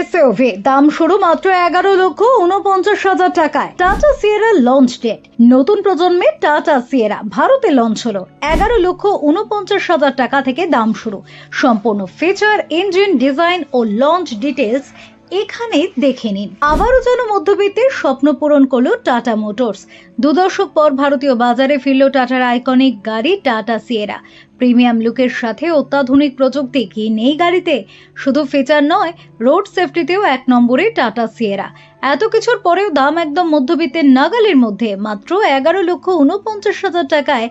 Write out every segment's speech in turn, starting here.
SUV দাম শুরু মাত্র এগারো লক্ষ উনপঞ্চাশ হাজার টাকায়। টাটা সিয়েরা লঞ্চ ডেট নতুন প্রজন্মের টাটা সিয়েরা ভারতে লঞ্চ হলো। এগারো লক্ষ উনপঞ্চাশ হাজার টাকা থেকে দাম শুরু। সম্পূর্ণ ফিচার ইঞ্জিন ডিজাইন ও লঞ্চ ডিটেলস এখানে দেখে নিন। আবারও যেন মধ্যবিত্তের স্বপ্ন পূরণ করল টাটা মোটরস। দু দশক পর ভারতীয় বাজারে ফিরল টাটার আইকনিক গাড়ি টাটা সিয়েরা। প্রিমিয়াম লুকের সাথে অত্যাধুনিক প্রযুক্তি কি নেই গাড়িতে? শুধু ফিচার নয় রোড সেফটিতেও এক নম্বরে টাটা সিয়েরা এত কিছুর পরেও দাম একদম মধ্যবিত্তের নাগালের মধ্যে, মাত্র এগারো লক্ষ উনপঞ্চাশ হাজার টাকায়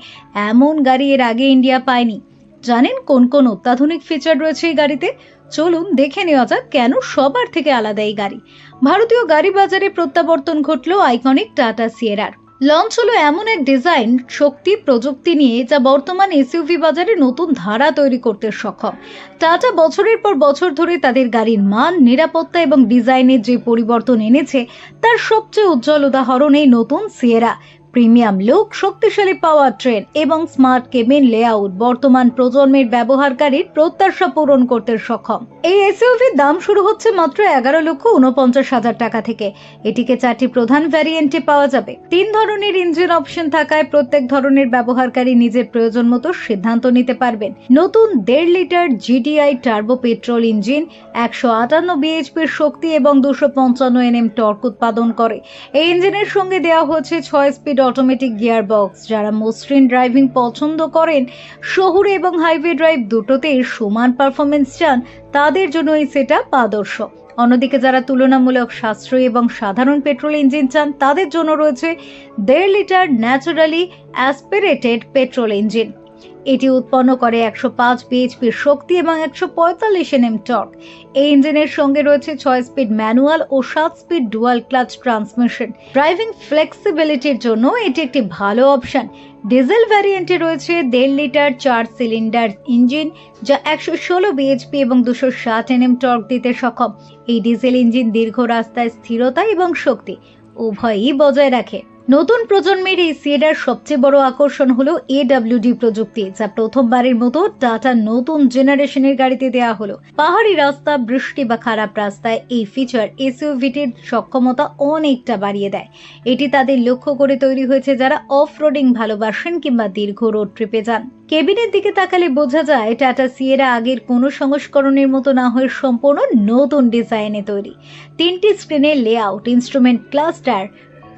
এমন গাড়ি এর আগে ইন্ডিয়া পায়নি। জানেন কোন কোন অত্যাধুনিক ফিচার রয়েছে এই গাড়িতে? চলুন দেখে নেওয়া যাক কেন সবার থেকে আলাদা এই গাড়ি। ভারতীয় গাড়ি বাজারে প্রত্যাবর্তন ঘটলো আইকনিক টাটা সিয়েরার লঞ্চ হলো এমন এক ডিজাইন শক্তি, প্রযুক্তি নিয়ে যা বর্তমান এসইউভি বাজারে নতুন ধারা তৈরি করতে সক্ষম। টাটা বছরের পর বছর ধরে তাদের গাড়ির মান, নিরাপত্তা এবং ডিজাইনের যে পরিবর্তন এনেছে, তার সবচেয়ে উজ্জ্বল উদাহরণ এই নতুন সিয়েরা প্রিমিয়াম লুক, শক্তিশালী পাওয়ার ট্রেন এবং স্মার্ট কেবিন লেআউট বর্তমান প্রজন্মের ব্যবহারকারীর প্রত্যাশা পূরণ করতে সক্ষম। এই এসইউভির দাম শুরু হচ্ছে মাত্র এগারো লক্ষ উনপঞ্চাশ হাজার টাকা থেকে। এটিকে চারটি প্রধান ভ্যারিয়েন্টে পাওয়া যাবে। তিন ধরনের ইঞ্জিন অপশন থাকায় প্রত্যেক ধরনের ব্যবহারকারী নিজের প্রয়োজন মতো সিদ্ধান্ত নিতে পারবেন। নতুন দেড় litre GDI turbo petrol engine একশো আটান্ন বিএইচপির শক্তি এবং দুশো পঞ্চান্ন এনএম টর্ক উৎপাদন করে। এই ইঞ্জিনের সঙ্গে দেওয়া হয়েছে ছয় স্পিড অটোমেটিক গিয়ার বক্স যারা মসৃণ ড্রাইভিং পছন্দ করেন। শহুরে এবং হাইওয়ে ড্রাইভ দুটোতেই সমান পারফরমেন্স চান, তাদের জন্য এই সেটআপ আদর্শ। অন্যদিকে যারা তুলনামূলক সাশ্রয়ী এবং সাধারণ পেট্রোল ইঞ্জিন চান, তাদের জন্য রয়েছে দেড় litre naturally aspirated petrol engine. এটি উৎপন্ন করে একশো পাঁচ বিএইচপির শক্তি এবং একশো পঁয়তাল্লিশ এনএম টর্ক এই ইঞ্জিনের সঙ্গে রয়েছে ছয় স্পিড ম্যানুয়াল ও সাত speed dual clutch transmission driving ফ্লেক্সিবিলিটির জন্য এটি একটি ভালো অপশন ডিজেল ভ্যারিয়েন্টে রয়েছে দেড় লিটার চার সিলিন্ডার ইঞ্জিন যা একশো ষোলো বিএইচপি এবং দুশো ষাট এনএম টর্ক দিতে সক্ষম। এই ডিজেল ইঞ্জিন দীর্ঘ রাস্তায় স্থিরতা এবং শক্তি উভয়ই বজায় রাখে। নতুন প্রজন্মের এই সিয়েডার সবচেয়ে বড় আকর্ষণ হলো এডাব্লিউডি প্রযুক্তি, যা প্রথমবারের মতো টাটা নতুন জেনারেশনের গাড়িতে দেওয়া হলো। পাহাড়ি রাস্তা, বৃষ্টি বা খারাপ রাস্তায় এই ফিচার এসইউভিটির সক্ষমতা অনেকটা বাড়িয়ে দেয়। এটি তাদের লক্ষ্য করে তৈরি হয়েছে যারা অফ রোডিং ভালোবাসেন কিংবা দীর্ঘ রোড ট্রিপে যান। কেবিনের দিকে তাকালে বোঝা যায় টাটা সিয়েরা আগের কোনো সংস্করণের মতো না হয়ে সম্পূর্ণ নতুন ডিজাইনে তৈরি। তিনটি স্ক্রিনের লেআউট ইনস্ট্রুমেন্ট ক্লাস্টার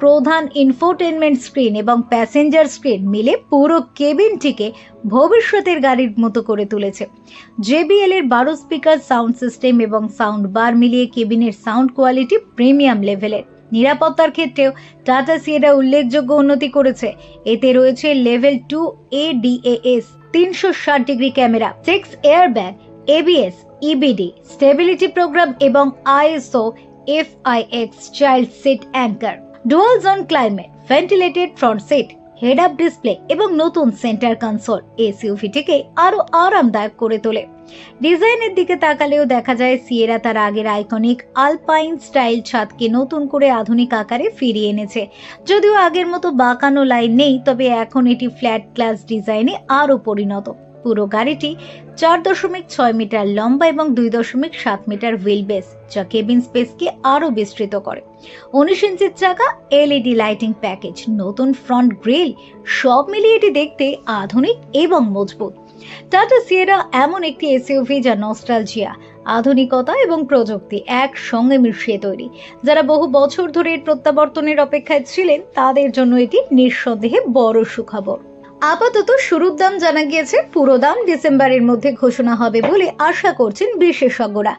প্রধান ইনফোটেনমেন্ট স্ক্রিন এবং প্যাসেঞ্জার স্ক্রিন মিলে পুরো কেবিনটিকে ভবিষ্যতের গাড়ির মতো করে তুলেছে। জেবিএল এর বারো স্পিকার সাউন্ড সিস্টেম এবং সাউন্ড বার মিলিয়ে কেবিনের সাউন্ড কোয়ালিটি প্রিমিয়াম লেভেলের নিরাপত্তার ক্ষেত্রেও টাটা সিয়েরা উল্লেখযোগ্য উন্নতি করেছে। এতে রয়েছে লেভেল টু এ এডিএএস তিনশো ষাট degree camera six airbag ABS EBD stability program এবং ISO FIX child seat anchor dual zone climate ventilated front seat head up display এবং নতুন সেন্টার কনসোল এসইউভিটিকে আরও আরামদায়ক করে তোলে। ডিজাইনের দিকে তাকালেও দেখা যায় সিয়েরা তার আগের আইকনিক আলপাইন স্টাইল ছাদকে নতুন করে আধুনিক আকারে ফিরিয়ে এনেছে। যদিও আগের মতো বাঁকানো লাইন নেই, তবে এখন এটি ফ্ল্যাট ক্লাস ডিজাইনে আরও পরিণত। পুরো গাড়িটি চার দশমিক ছয় মিটার লম্বা এবং দুই দশমিক সাত মিটার হুইল বেস যা কেবিন স্পেসকে আরও বিস্তৃত করে। উনিশ ইঞ্চির চাকা এলইডি লাইটিং প্যাকেজ নতুন ফ্রন্ট গ্রিল সব মিলিয়ে এটি দেখতে আধুনিক এবং মজবুত। টাটা সিয়েরা এমন একটি এসইউভি যা নস্টালজিয়া আধুনিকতা এবং প্রযুক্তি একসঙ্গে মিশিয়ে তৈরি। যারা বহু বছর ধরে এর প্রত্যাবর্তনের অপেক্ষায় ছিলেন, তাদের জন্য এটি নিঃসন্দেহে বড় সুখবর। আপাতত শুরুর দাম জানা গিয়েছে, পুরো দাম ডিসেম্বরের মধ্যে ঘোষণা হবে বলে আশা করছেন বিশেষজ্ঞরা।